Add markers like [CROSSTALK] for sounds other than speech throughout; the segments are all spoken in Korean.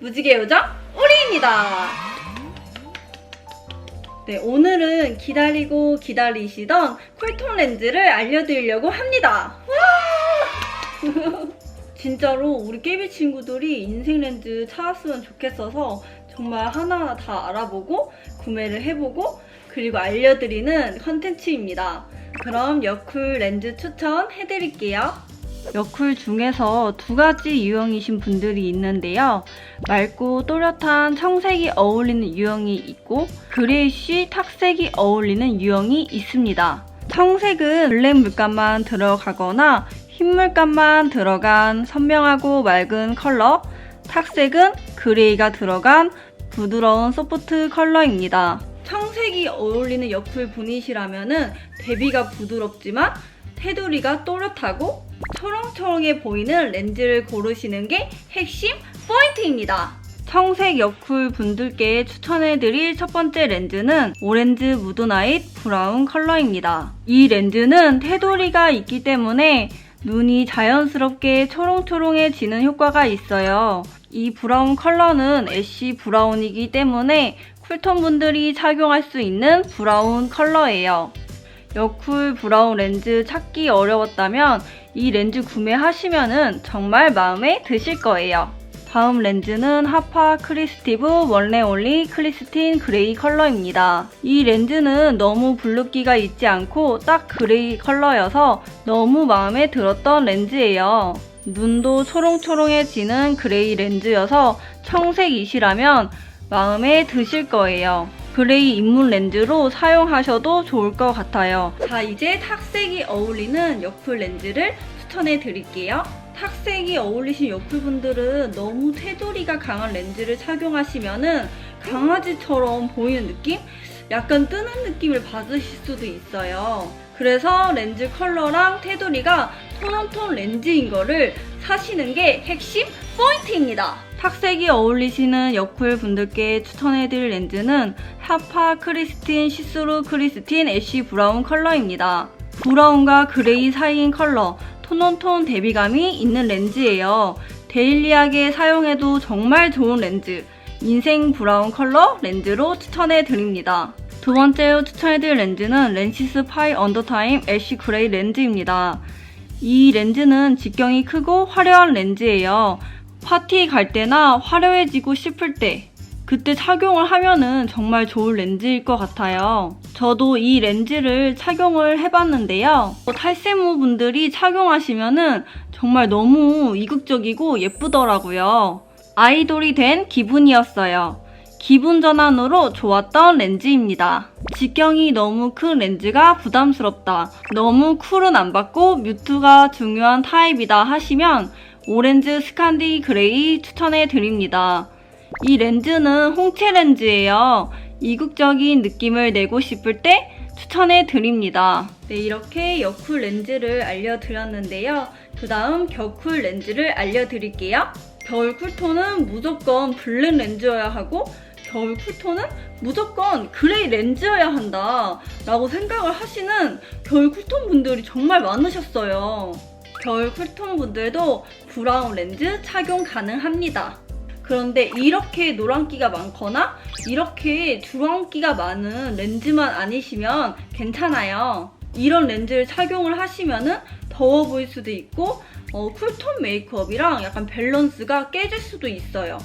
무지개 요정 우리입니다. 네, 오늘은 기다리고 기다리시던 쿨톤 렌즈를 알려드리려고 합니다. 와! [LAUGHS] 진짜로 우리 깨비 친구들이 인생 렌즈 찾았으면 좋겠어서 정말 하나하나 다 알아보고 구매를 해보고 그리고 알려드리는 컨텐츠입니다. 그럼 여쿨 렌즈 추천 해드릴게요. 여쿨 중에서 두 가지 유형이신 분들이 있는데요. 맑고 또렷한 청색이 어울리는 유형이 있고 그레이쉬 탁색이 어울리는 유형이 있습니다. 청색은 블랙 물감만 들어가거나 흰 물감만 들어간 선명하고 맑은 컬러 탁색은 그레이가 들어간 부드러운 소프트 컬러입니다. 청색이 어울리는 여쿨 분이시라면은 대비가 부드럽지만 테두리가 또렷하고 초롱초롱해 보이는 렌즈를 고르시는 게 핵심 포인트입니다. 청색 여쿨 분들께 추천해드릴 첫 번째 렌즈는 오렌지 무드나잇 브라운 컬러입니다. 이 렌즈는 테두리가 있기 때문에 눈이 자연스럽게 초롱초롱해지는 효과가 있어요. 이 브라운 컬러는 애쉬 브라운이기 때문에 쿨톤 분들이 착용할 수 있는 브라운 컬러예요. 여쿨 브라운 렌즈 찾기 어려웠다면 이 렌즈 구매하시면 정말 마음에 드실 거예요. 다음 렌즈는 하파 크리스티브 원레올리 클리스틴 그레이 컬러입니다. 이 렌즈는 너무 블루기가 있지 않고 딱 그레이 컬러여서 너무 마음에 들었던 렌즈예요. 눈도 초롱초롱해지는 그레이 렌즈여서 청색이시라면 마음에 드실 거예요. 그레이 입문 렌즈로 사용하셔도 좋을 것 같아요. 자, 이제 탁색이 어울리는 여쿨 렌즈를 추천해 드릴게요. 탁색이 어울리신 여쿨분들은 너무 테두리가 강한 렌즈를 착용하시면은 강아지처럼 보이는 느낌? 약간 뜨는 느낌을 받으실 수도 있어요. 그래서 렌즈 컬러랑 테두리가 톤온톤 렌즈인 거를 사시는 게 핵심 포인트입니다. 탁색이 어울리시는 여쿨 분들께 추천해드릴 렌즈는 하파 크리스틴 시스루 크리스틴 애쉬 브라운 컬러입니다. 브라운과 그레이 사이인 컬러, 톤온톤 대비감이 있는 렌즈예요. 데일리하게 사용해도 정말 좋은 렌즈, 인생 브라운 컬러 렌즈로 추천해드립니다. 두 번째로 추천해드릴 렌즈는 렌시스 파이 언더타임 애쉬 그레이 렌즈입니다. 이 렌즈는 직경이 크고 화려한 렌즈예요. 파티 갈 때나 화려해지고 싶을 때 그때 착용을 하면은 정말 좋은 렌즈일 것 같아요. 저도 이 렌즈를 착용을 해봤는데요. 탈세모 분들이 착용하시면은 정말 너무 이국적이고 예쁘더라고요. 아이돌이 된 기분이었어요. 기분 전환으로 좋았던 렌즈입니다. 직경이 너무 큰 렌즈가 부담스럽다. 너무 쿨은 안 받고 뮤트가 중요한 타입이다 하시면 오렌지 스칸디 그레이 추천해 드립니다. 이 렌즈는 홍채 렌즈예요. 이국적인 느낌을 내고 싶을 때 추천해 드립니다. 네, 이렇게 여쿨 렌즈를 알려드렸는데요. 그 다음 겨쿨 렌즈를 알려드릴게요. 겨울 쿨톤은 무조건 블랙 렌즈여야 하고 겨울 쿨톤은 무조건 그레이 렌즈여야 한다 라고 생각을 하시는 겨울 쿨톤 분들이 정말 많으셨어요. 겨울 쿨톤 분들도 브라운 렌즈 착용 가능합니다. 그런데 이렇게 노란기가 많거나 이렇게 주황기가 많은 렌즈만 아니시면 괜찮아요. 이런 렌즈를 착용을 하시면은 더워 보일 수도 있고 어, 쿨톤 메이크업이랑 약간 밸런스가 깨질 수도 있어요.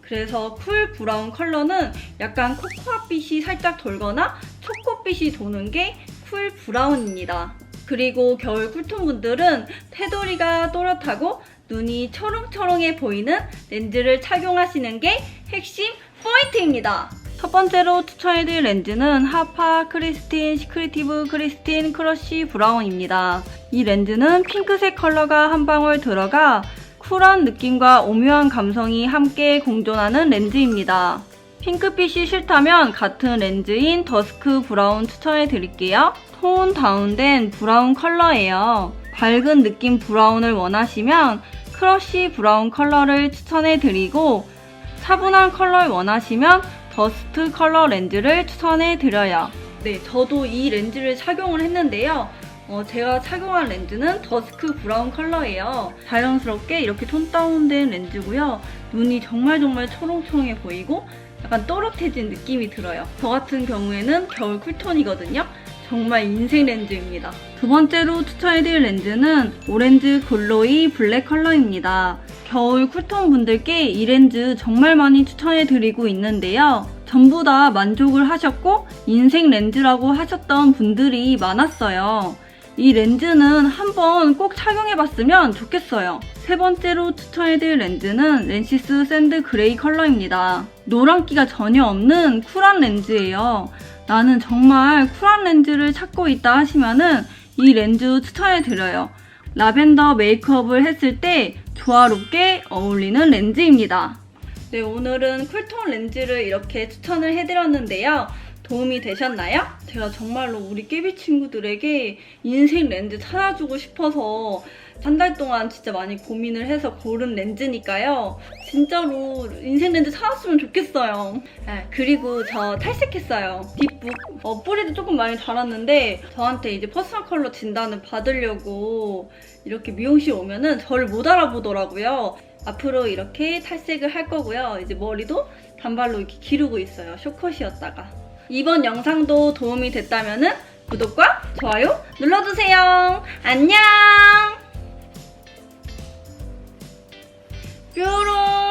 그래서 쿨 브라운 컬러는 약간 코코아 빛이 살짝 돌거나 초코빛이 도는 게 쿨 브라운입니다. 그리고 겨울 쿨톤 분들은 테두리가 또렷하고 눈이 초롱초롱해 보이는 렌즈를 착용하시는 게 핵심 포인트입니다. 첫 번째로 추천해드릴 렌즈는 하파 크리스틴 시크리티브 크리스틴 크러쉬 브라운입니다. 이 렌즈는 핑크색 컬러가 한 방울 들어가 쿨한 느낌과 오묘한 감성이 함께 공존하는 렌즈입니다. 핑크빛이 싫다면 같은 렌즈인 더스크 브라운 추천해 드릴게요. 톤 다운된 브라운 컬러예요. 밝은 느낌 브라운을 원하시면 크러쉬 브라운 컬러를 추천해 드리고 차분한 컬러를 원하시면 더스트 컬러 렌즈를 추천해 드려요. 네, 저도 이 렌즈를 착용을 했는데요. 어, 제가 착용한 렌즈는 더스크 브라운 컬러예요. 자연스럽게 이렇게 톤 다운된 렌즈고요. 눈이 정말 정말 초롱초롱해 보이고 약간 또렷해진 느낌이 들어요. 저 같은 경우에는 겨울 쿨톤이거든요. 정말 인생 렌즈입니다. 두 번째로 추천해드릴 렌즈는 오렌지 글로이 블랙 컬러입니다. 겨울 쿨톤 분들께 이 렌즈 정말 많이 추천해드리고 있는데요. 전부 다 만족을 하셨고 인생 렌즈라고 하셨던 분들이 많았어요. 이 렌즈는 한번 꼭 착용해봤으면 좋겠어요. 세 번째로 추천해드릴 렌즈는 렌시스 샌드 그레이 컬러입니다. 노란기가 전혀 없는 쿨한 렌즈예요. 나는 정말 쿨한 렌즈를 찾고 있다 하시면은 이 렌즈 추천해드려요. 라벤더 메이크업을 했을 때 조화롭게 어울리는 렌즈입니다. 네, 오늘은 쿨톤 렌즈를 이렇게 추천을 해드렸는데요. 도움이 되셨나요? 제가 정말로 우리 깨비 친구들에게 인생 렌즈 찾아주고 싶어서 한 달 동안 진짜 많이 고민을 해서 고른 렌즈니까요. 진짜로 인생 렌즈 찾았으면 좋겠어요. 네, 그리고 저 탈색했어요. 뒷북. 어, 뿌리도 조금 많이 자랐는데 저한테 이제 퍼스널 컬러 진단을 받으려고 이렇게 미용실 오면은 저를 못 알아보더라고요. 앞으로 이렇게 탈색을 할 거고요. 이제 머리도 단발로 이렇게 기르고 있어요. 쇼컷이었다가. 이번 영상도 도움이 됐다면 구독과 좋아요 눌러주세요. 안녕! 뾰롱!